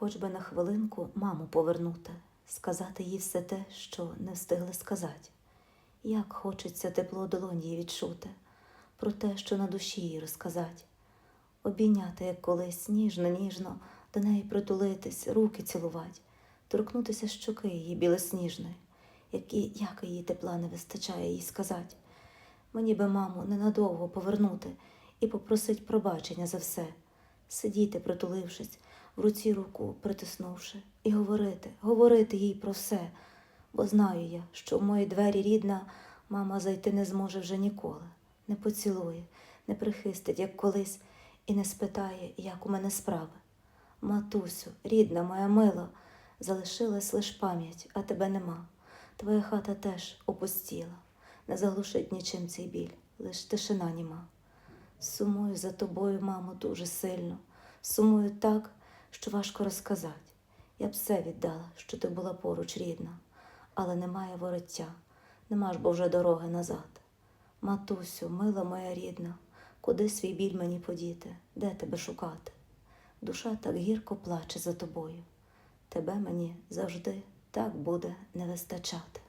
Хоч би на хвилинку маму повернути, сказати їй все те, що не встигли сказати. Як хочеться тепло долоні відчути, про те, що на душі їй розказати, обійняти, як колись, ніжно, ніжно, до неї притулитись, руки цілувати, торкнутися щоки її білосніжної, які, як її тепла не вистачає їй сказати. Мені би маму ненадовго повернути і попросить пробачення за все, сидіти, притулившись, в руці руку притиснувши, і говорити, говорити їй про все, бо знаю я, що в мої двері рідна мама зайти не зможе вже ніколи, не поцілує, не прихистить, як колись, і не спитає, як у мене справи. Матусю, рідна моя мила, залишилась лиш пам'ять, а тебе нема. Твоя хата теж опустіла, не заглушить нічим цей біль, лиш тишина німа. Сумую за тобою, мамо, дуже сильно, сумую так, що важко розказати. Я б все віддала, що ти була поруч рідна, але немає вороття, нема ж бо вже дороги назад. Матусю, мила моя рідна, куди свій біль мені подіти, де тебе шукати? Душа так гірко плаче за тобою. Тебе мені завжди так буде не вистачати.